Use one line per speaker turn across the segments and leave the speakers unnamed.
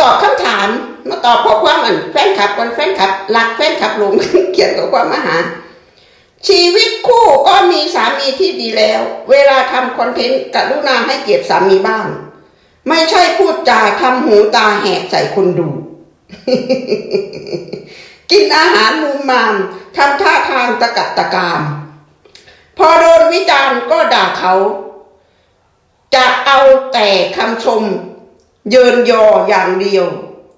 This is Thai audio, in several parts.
ตอบคำถามมาตอบข้อความอันแฟนคลับก่อนแฟนคลับรักแฟนคลับหลงเขียนข้อความมาหา ชีวิตคู่ก็มีสามีที่ดีแล้ว เวลาทำคอนเทนต์กรุณาให้เกียรติสามีบ้าง ไม่ใช่พูดจาทำหูตาแหกใส่คนดู กินอาหารมุมมามทำท่าทางตะกัดตะกาม พอโดนวิจารณ์ก็ด่าเขา จะเอาแต่คำชม เยินยออย่างเดียว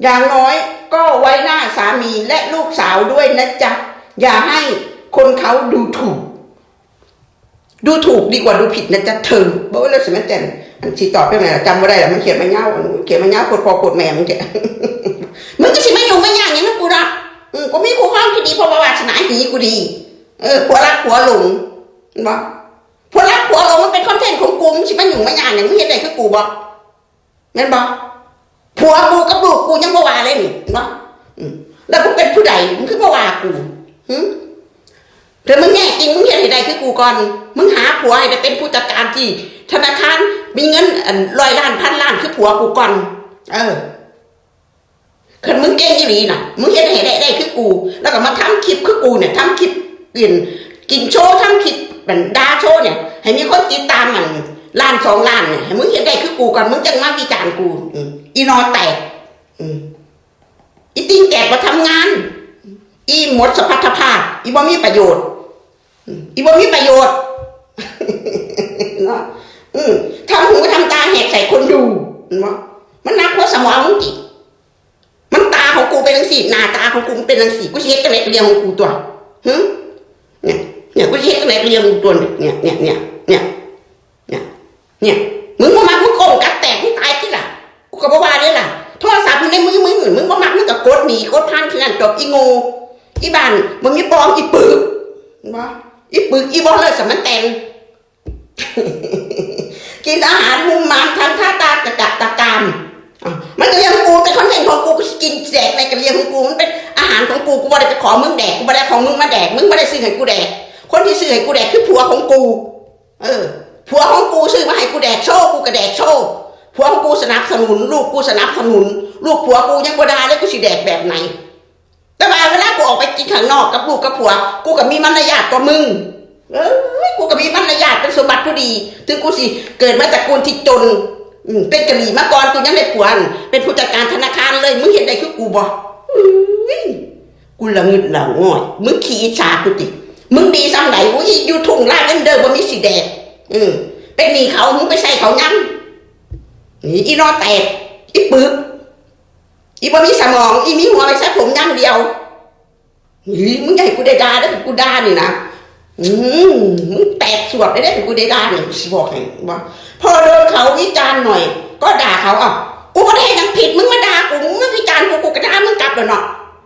อย่างน้อยก็ไว้หน้าสามีและลูกสาวด้วยนะจ๊ะ อย่าให้คนเขาดูถูก ดูถูกดีกว่าดูผิดนะจ๊ะเธอบอกว่าแล้วสมัยแต่นอันที่ตอบไปไหนล่ะจำไม่ได้หรอมันเขียนมาเงาอันเขียนมาเงาโคตรพอโคตรแม่มึงแกมึงก็สิไม่ยุ่ไม่ยากอย่างนั้นกูนะอืมกูมีคู่ความที่ดีเพราะว่าวาสนาดีกูดี เออผัวรักผัวหลงเห็นบ่ผัวรักผัวหลงมันเป็นคอนเทนต์ของกูมึงสิไม่ยุ่ไม่ยากอย่างมึงเห็นได้คือกูบ่ แม่นบ่ผัวกูกับลูกกูยังบ่ว่าเลยนี่เนบ่แล้วมึงเป็นผู้ใดมึงคือบ่ว่ากูหึแต่มึงแน่จริงมึงเห็นให้ได้คือกูก่อน มึงหาผัวให้ได้เป็นผู้จัดการที่ธนาคารมีเงินอันร้อยล้านพันล้านคือผัวกูก่อน เออคันมึงเก่งอีหลีน่ะ มึงเห็นให้ได้ได้คือกู แล้วก็มาทำคลิปคือกูเนี่ยทำคลิปกินกินโชว์ทำคลิปเป็นดาโชว์เนี่ย ให้มีคนติดตามมัน ล้านสองล้านเนี่ยมึงเห็นได้คือกูก่อนมึงจังมาวิจารณ์กูอีนอแตกอีติงแตกมาทำงาน อีหมดสภาพภาพ อีบ่มีประโยชน์ อีบ่มีประโยชน์เนาะอืมทำหูทำตาแหกใส่คนดูเนบ่มันนักหัวสมองมึงจิมันตาของกูเป็นรังสีหน้าตาของกูเป็นรังสีกูเฮ็ดกระเล็กเรียงของกูตัวหึเนี่ยเนี่ยกูเฮ็ดกระเล็กเรียงของกูตัวเนี่ยเนี่ยเนี่ยเนี่ย เนี่ยมึงบ่มักมึงโกงกัดแตกมึงตายที่ล่ะกูก็บ่ว่าเลยล่ะโทรศัพท์อยู่ในมือมึงมึงบ่มักมึงก็กดหนีกดพันคือกันจบอีง่อีบ้านมึงมีปลอมอีปึกว่าอีปึกอีบ่เลยสมันแตนกินอาหารมุมมามทำท่าตากระกัดตะกามมันก็เลี้ยงกูเป็นคอนเทนต์ของกูกูสิกินแดกอะไรก็เลี้ยงของกูมันเป็นอาหารของกูกูไม่ได้ไปขอมึงแดกกูไม่ได้ของมึงมาแดกมึงไม่ได้ซื้อให้กูแดกคนที่ซื้อให้กูแดกคือผัวของกู เออ ผัวของกูซื้อมาให้กูแดกโชว์กูก็แดกโชว์ผัวของกูสนับสนุน ลูกกูสนับสนุน ลูกผัวกูยังบ่ได้เลยกูสิแดกแบบไหน แต่ว่าเวลากูออกไปกินข้างนอกกับลูกกับผัว กูก็มีมารยาทกว่ามึงเอ้ยกูก็มีมารยาทเป็นสมบัติผู้ดี ถึงกูสิเกิดมาจากกูที่จนเป็นกะหรี่มาก่อนกูยังได้ผัวนเป็นผู้จัดการธนาคารเลยมึงเห็นได้คือกูบอื้อกูละงึดละง่อยมึงขี้อิจฉากูติมึงดีซ้ำไหนอุ้ยอยู่ทุ่งลาดเงินเดิมบ่มีสีแดง อืมเป็นหนี้เขามึงไปใส่เขายังนี่อีนอแตกอีปึกอีบ่มีสมอง อีมีหัวไปใส่ผมอยังเดียวนี่มึงให้กูได้ด่าเด้กูด่านี่นะอืมมึงแตกสวดได้ได้กูได้ด่าเนี่ยบอกให้ว่าพอโดนเขาวิจารณ์หน่อย ก็ด่าเขาอะกูไม่ได้ยังผิดมึงมาด่ากูมึงมาวิจารณ์กูกูก็ด่ามึงกลับแล้วเนาะ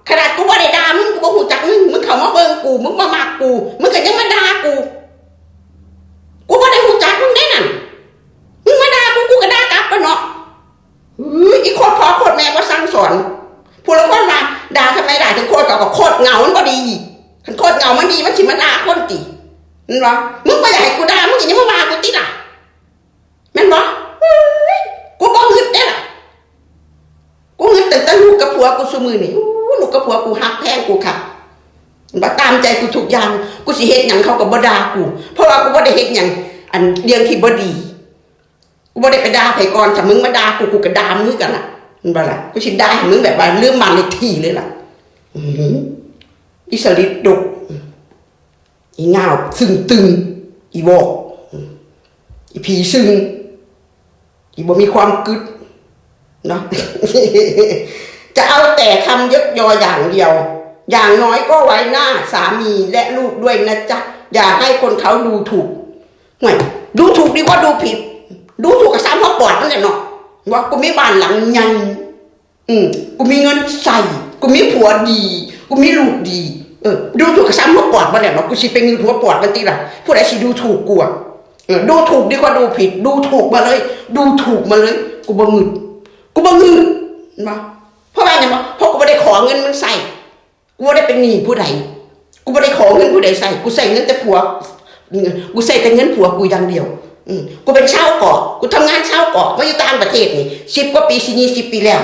ขนาดกูไม่ได้ด่ามึงกูบ่หูจักมึงมึงเขามาเบิ่งกูมึงมามักกูมึงก็ยังมาด่ากู กูไม่ได้หูจักมึงได้นั่นมึงมาด่ากูกูก็ด่ากลับแล้วเนาะอื้ออีโคตรพ่อโคตรแม่ก็สั่งสอนผู้ละคนมาด่าทำไมด่าถึงโคตรเก่ากับโคตรเหงามันก็ดีคันโคตรเหงามันดีมันสิมาด่าคนติมึงวะมึงไปอยากให้กูด่ามึงอยังมาว่ากูติล่ะแม่นบ่กูบ่หึดได้ล่ะกูหึดตั้งแต่ลูกกับผัวกูซุมือนี่ลูกกับผัวกูหักแพงกูค่ะ บ่ตามใจกูทุกอย่างกูสิเฮ็ดหยังเขาก็บ่ด่ากู เพราะว่ากูบ่ได้เฮ็ดหยังอันเรื่องที่บ่ดีกูบ่ได้ไปด่าไผก่อนถ้ามึงมาด่ากูกูก็ด่ามึงกันล่ะเห็นบ่ล่ะกูสิด่าให้มึงแบบว่าลืมมันในที่เลยล่ะอือออิสลิดดุอีเงาซึ่งตึงอีวอกอีผีซึ่งอีบ่มีความกึดเนาะจะเอาแต่คำยกยออย่างเดียว อย่างน้อยก็ไว้หน้าสามีและลูกด้วยนะจ๊ะ อย่าให้คนเขาดูถูกห่วยดูถูกดีกว่าดูผิด ดูถูกกับซ้ำเพราะปอดนั่นแหละเนาะว่ากูมีบ้านหลังใหญ่อืมกูมีเงินใส่กูมีผัวดีกูมีลูกดีเออดูถูกกับซ้ำหัวปอดมาเนี่ยเนาะกูสิเป็นเงินหัวปอดมันตีละผู้ใดสิดูถูกกูอะเออดูถูกดีกว่าดูผิด ดูถูกมาเลย ดูถูกมาเลย กูบ่งึดกูบ่งึดมาเพราะว่าไงมาเพราะกูไม่ได้ขอเงินมึงใส่ กูได้เป็นหนี้ผู้ใดกูไม่ได้ขอเงินผู้ใดใส่กูใส่เงินแต่ผัวกูใส่แต่เงินผัวกูอย่างเดียวกูเป็นชาวเกาะกูทำงานชาวเกาะมาอยู่ต่างประเทศนี่สิบกว่าปีสิยี่สิบปีแล้ว